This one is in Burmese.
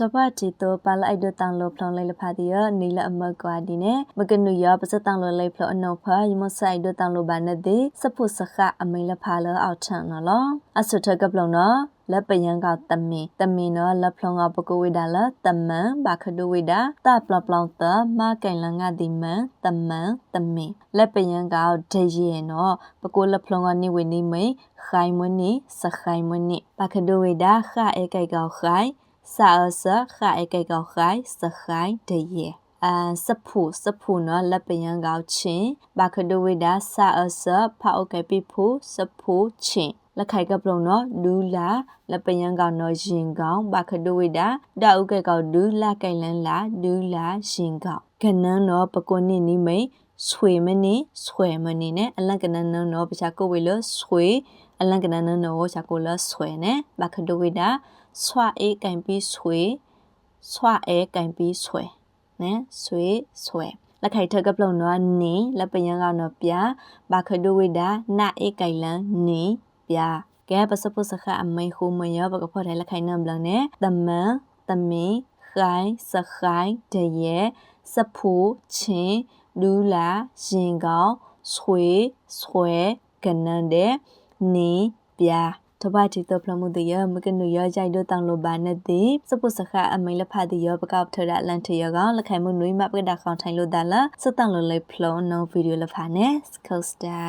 တပတ်တီတော့ပါလိုက်ဒတန်လောဖလောင်းလိုက်လဖာတီရနီလအမကွာဒီနေမကနူရပစတန်လောလိုက်ဖလောအနောဖာယမဆိုင်ဒတန်လောဘာနဒီစပုစခအမိလဖာလောအောက်ထန်နော်အဆုထကပလုံနော်လက်ပယံကတမင်တမင်နော်လက်ဖလောင်းကပကဝိဒါလတမန်ဘာခဒဝိဒါတပလပလောင်းတမကန်လငါဒီမန်တမန်တမင်လက်ပယံကဒေယေနော်ပကိုလက်ဖလောင်းကနိဝိနိမိခိုင်မနိစခိုင်မနိဘာခဒဝိဒါခအေကေကောခိုင် စာအစခအေကေကောခိုင်စခိုင်ဒေယေအာစဖူစဖူနော်လက်ပယံကောက်ချင်းဘာခဒဝိဒါစာအစဖောက်ကေပိဖူစဖူချင်းလက်ခိုက်ကပလုံးနော်ဒူလာလက်ပယံကောင်နော်ရင်ကောင်ဘာခဒဝိဒါတာဥကေကောင်ဒူလာကဲလန်လာဒူလာရင်ကောင်ကနန်းနော်ပကွနိနိမိတ် ဆွေမနိဆွေမနိနဲ့အလန့်ကနန်းနော်ပချာကိုဝေလဆွေအလန့်ကနန်းနော်ချာကိုလဆွေနဲ့ဘာခဒဝိဒါဆွာအေးကင်ပြီးဆွေဆွာအေးကင်ပြီးဆွေနဲဆွေဆွေလက်ခိုက်ထက်ကပလုံးနော်နေလက်ပယံကောင်နော်ပြဘာခဒဝိဒါနာအေးကင်လန်နေပြကဲပစပုစခအမေခုမယောဘကဖော်တယ်လက်ခိုင်နံဘလနဲ့တမန်တမင်ခိုင်စခိုင်တရေစဖူချင်း လူလာရင်ကောင်ဆွေဆွဲကနန်တဲ့နေပြတပတ်တီတော့ဖလမှုတရမကနုရကြိုက်တော့တောင်လိုပါနဲ့တိစပုစခအမိလဖတ်တရပကောက်ထရလန်ထရကောင်လက်ခိုင်မှုနွေးမပကဒါခေါင်ထိုင်လို့ဒါလာစတောင်လိုလေးဖလုံးနော်ဗီဒီယိုလဖာနဲ့စကောစတာ